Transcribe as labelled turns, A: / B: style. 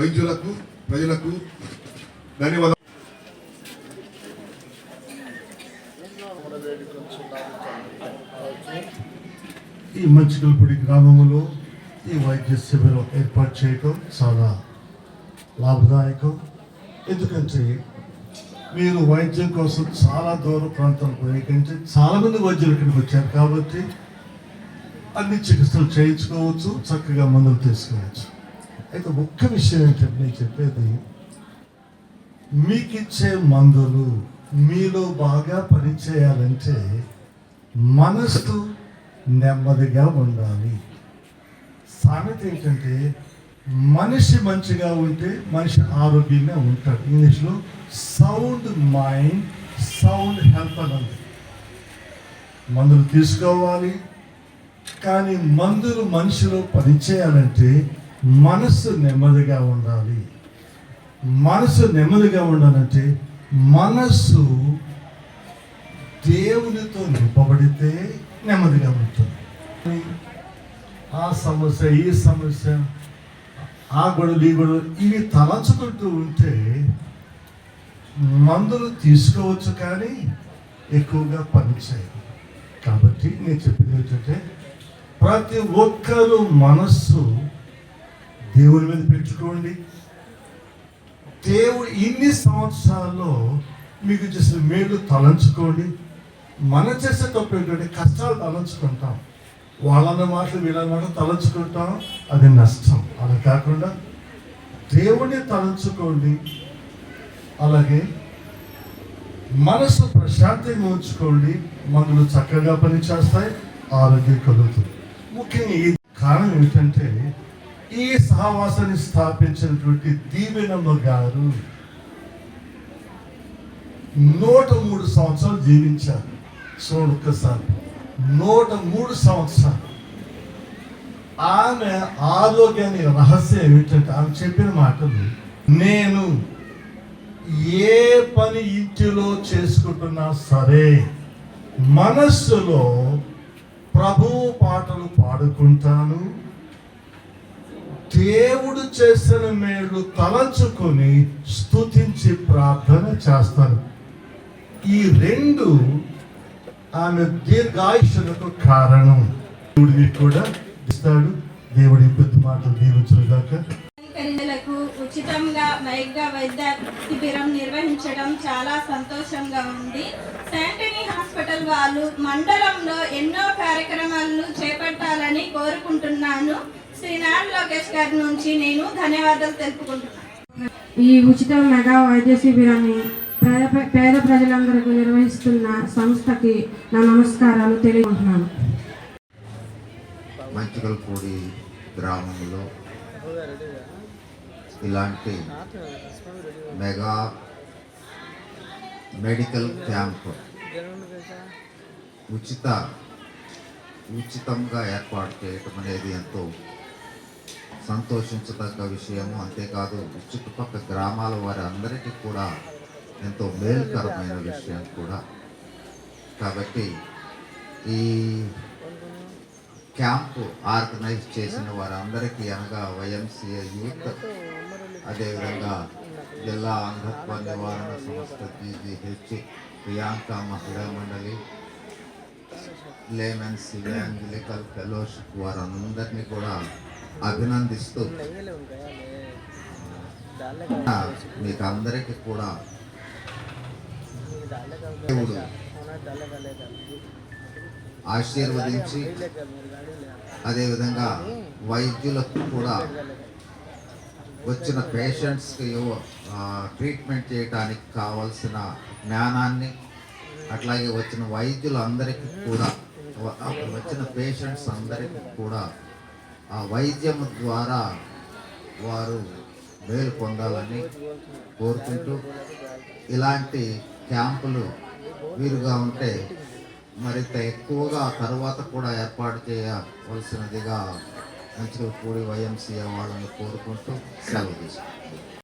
A: వైద్యులకు ప్రజలకు ధన్యవాదాలు.
B: ఈ మంచికల్పూడి గ్రామంలో ఈ వైద్య శిబిరం ఏర్పాటు చేయటం చాలా లాభదాయకం. ఎందుకంటే మీరు వైద్యం కోసం చాలా దూర ప్రాంతాలకు ఎందుకంటే చాలా మంది వైద్యులు ఇక్కడికి వచ్చారు కాబట్టి అన్ని చికిత్సలు చేయించుకోవచ్చు చక్కగా మందులు తీసుకోవచ్చు. అయితే ఒక్క విషయం ఏంటంటే నేను చెప్పేది మీకిచ్చే మందులు మీలో బాగా పనిచేయాలంటే మనసు నెమ్మదిగా ఉండాలి. సామెత ఏంటంటే మనిషి మంచిగా ఉంటే మనిషి ఆరోగ్యంగా ఉంటాడు. ఇంగ్లీష్లో సౌండ్ మైండ్ సౌండ్ హెల్త్ అని మందులు తీసుకోవాలి కానీ మందులు మనిషిలో పనిచేయాలంటే మనస్సు నెమ్మదిగా ఉండాలి. మనసు నెమ్మదిగా ఉండాలంటే మనస్సు దేవునితో నింపబడితే నెమ్మదిగా ఉంటుంది. ఆ సమస్య ఈ సమస్య ఆ గొడవలు ఈ గొడవలు ఇవి తలంచుకుంటూ ఉంటే మందులు తీసుకోవచ్చు కానీ ఎక్కువగా పనిచేయదు. కాబట్టి నేను చెప్పేది ఏంటంటే ప్రతి ఒక్కరూ మనస్సు దేవుని మీద పెట్టుకోండి. దేవుడు ఇన్ని సంవత్సరాల్లో మీకు చేసిన మేలు తలంచుకోండి. మనం చేసే తప్పు ఏంటంటే కష్టాలు తలంచుకుంటాం. వాళ్ళన్న మాటలు వీళ్ళ మాటలు తలంచుకుంటాం. అది నష్టం. అలా కాకుండా దేవుడిని తలంచుకోండి. అలాగే మనసు ప్రశాంతంగా ఉంచుకోండి. మందులు చక్కగా పనిచేస్తాయి. ఆరోగ్యం కలుగుతుంది. ముఖ్యంగా ఈ కారణం ఏమిటంటే ఈ సహవాసాన్ని స్థాపించినటువంటి దీవెనమ్మ గారు నూట మూడు సంవత్సరాలు జీవించారు. చూడండి ఒక్కసారి. నూట మూడు సంవత్సరాలు. ఆమె ఆరోగ్యాన్ని రహస్యం ఏమిటంటే ఆమె చెప్పిన మాటలు నేను ఏ పని ఇంటిలో చేసుకుంటున్నా సరే మనస్సులో ప్రభు పాటలు పాడుకుంటాను దేవుడు చేసిన మేలు తలంచుకొని స్తుతించి ప్రార్థన చేస్తాను. ఈ రెండు ఆమె దీర్ఘాయుషులకు కారణం. దేవుడిని కూడా ఇస్తాడు. దేవుడి పెద్ద మాటలు దీవించుగాక
C: కన్యలకు ఉచితంగా వైద్య వైద్య శిబిరం నిర్వహించడం చాలా సంతోషంగా ఉంది. శాంటనీ హాస్పిటల్ వాళ్ళు మండలంలో ఎన్నో కార్యక్రమాలను చేపట్టాలని కోరుకుంటున్నాను. లోకేష్ గారి నుంచి నేను ధన్యవాదాలు తెలుపుకుంటున్నాను.
D: ఈ ఉచిత మెగా వైద్య శిబిరాన్ని పేద పేద ప్రజలందరికీ నిర్వహిస్తున్న సంస్థకి నా నమస్కారాలు తెలియజేస్తున్నాను.
E: మంచికల్పూడి గ్రామంలో ఇలాంటి మెగా మెడికల్ క్యాంప్ ఉచిత ఉచితంగా ఏర్పాటు చేయటం అనేది ఎంతో సంతోషించదగ్గ విషయము అంతేకాదు చుట్టుపక్కల గ్రామాల వారి అందరికీ కూడా ఎంతో మేలుకరమైన విషయం కూడా. కాబట్టి ఈ క్యాంపు ఆర్గనైజ్ చేసిన వారందరికీ అనగా వైఎంసీఏ యూత్ అదేవిధంగా జిల్లా అంధత్వ నివారణ సంస్థ జీజీహెచ్ ప్రియాంక మహిళా మండలి లేమెన్స్ ఇవాంజలికల్ ఫెలోషిప్ వారందరినీ కూడా అభినందిస్తూ. మీకు అందరికీ కూడా దేవుడు ఆశీర్వదించి అదేవిధంగా వైద్యులకు కూడా వచ్చిన పేషెంట్స్కి ట్రీట్మెంట్ చేయడానికి కావాల్సిన జ్ఞానాన్ని అట్లాగే వచ్చిన వైద్యులందరికీ కూడా వచ్చిన పేషెంట్స్ అందరికీ కూడా ఆ వైద్యం ద్వారా వారు మేలు పొందాలని కోరుకుంటూ ఇలాంటి క్యాంపులు వీరుగా ఉంటే మరింత ఎక్కువగా తర్వాత కూడా ఏర్పాటు చేయవలసినదిగా మంచిగా కూడి వైఎంసీఏ వాళ్ళని కోరుకుంటూ సెలవు తీసుకుంటున్నాను